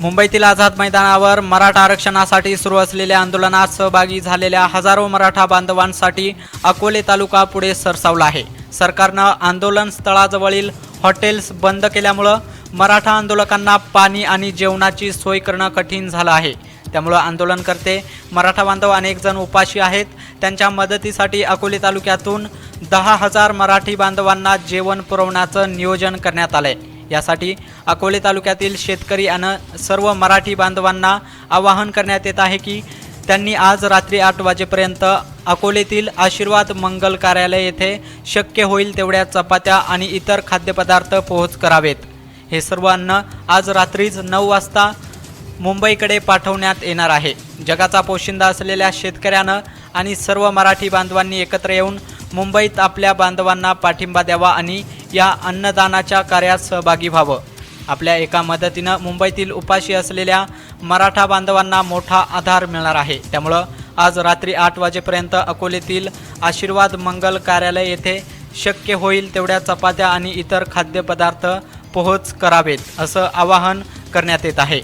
मुंबईतील आझाद मैदानावर मराठा आरक्षणासाठी सुरू असलेल्या आंदोलनात सहभागी झालेल्या हजारो मराठा बांधवांसाठी अकोले तालुका पुढे सरसावला आहे. सरकारनं आंदोलन स्थळाजवळील हॉटेल्स बंद केल्यामुळं मराठा आंदोलकांना पाणी आणि जेवणाची सोय करणं कठीण झालं आहे. त्यामुळं आंदोलनकर्ते मराठा बांधव अनेक जण उपाशी आहेत. त्यांच्या मदतीसाठी अकोले तालुक्यातून दहा हजार मराठी बांधवांना जेवण पुरवण्याचं नियोजन करण्यात आलं आहे यासाठी अकोले तालुक्यातील शेतकरी आणि सर्व मराठी बांधवांना आवाहन करण्यात येत आहे की त्यांनी आज रात्री आठ वाजेपर्यंत अकोलेतील आशीर्वाद मंगल कार्यालय येथे शक्य होईल तेवढ्या चपात्या आणि इतर खाद्यपदार्थ पोहोच करावेत. हे सर्व अन्न आज रात्रीच नऊ वाजता मुंबईकडे पाठवण्यात येणार आहे. जगाचा पोशिंदा असलेल्या शेतकऱ्यानं आणि सर्व मराठी बांधवांनी एकत्र येऊन मुंबईत आपल्या बांधवांना पाठिंबा द्यावा आणि या अन्नदानाच्या कार्यात सहभागी व्हावं. आपल्या एका मदतीनं मुंबईतील उपाशी असलेल्या मराठा बांधवांना मोठा आधार मिळणार आहे. त्यामुळं आज रात्री आठ वाजेपर्यंत अकोलेतील आशीर्वाद मंगल कार्यालय येथे शक्य होईल तेवढ्या चपात्या आणि इतर खाद्यपदार्थ पोहोच करावेत असं आवाहन करण्यात येत आहे.